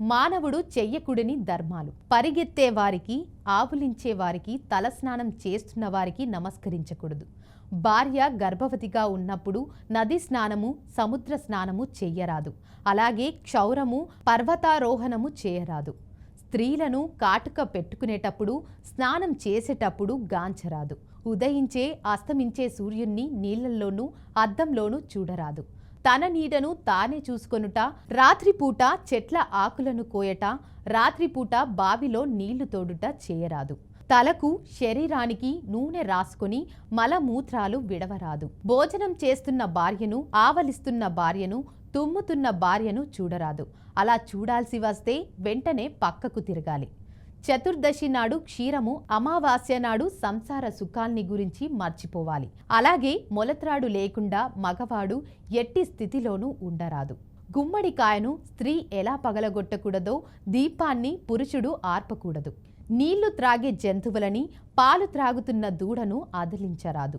మానవుడు చెయ్యకుడిని ధర్మాలు. పరిగెత్తే వారికి ఆవులించే వారికి తలస్నానం చేస్తున్న వారికి నమస్కరించకూడదు. భార్య గర్భవతిగా ఉన్నప్పుడు నది స్నానము సముద్ర స్నానము చెయ్యరాదు. అలాగే క్షౌరము పర్వతారోహణము చేయరాదు. స్త్రీలను కాటుక పెట్టుకునేటప్పుడు స్నానం చేసేటప్పుడు గాంచరాదు. ఉదయించే అస్తమించే సూర్యుణ్ణి నీళ్ళల్లోనూ అద్దంలోనూ చూడరాదు. తన నీడను తానే చూసుకొనుట రాత్రిపూట చెట్ల ఆకులను కోయట రాత్రిపూట బావిలో నీళ్ళు తోడుట చేయరాదు. తలకు శరీరానికి నూనె రాసుకొని మలమూత్రాలు విడవరాదు. భోజనం చేస్తున్న భార్యను ఆవలిస్తున్న భార్యను తుమ్ముతున్న భార్యను చూడరాదు. అలా చూడాల్సి వస్తే వెంటనే పక్కకు తిరగాలి. చతుర్దశి నాడు క్షీరము అమావాస్య నాడు సంసార సుఖాల్ని గురించి మర్చిపోవాలి. అలాగే మొలత్రాడు లేకుండా మగవాడు ఎట్టి స్థితిలోనూ ఉండరాదు. గుమ్మడికాయను స్త్రీ ఎలా పగలగొట్టకూడదో దీపాన్ని పురుషుడు ఆర్పకూడదు. నీళ్ళు త్రాగే జంతువులని పాలు త్రాగుతున్న దూడను అదిలించరాదు.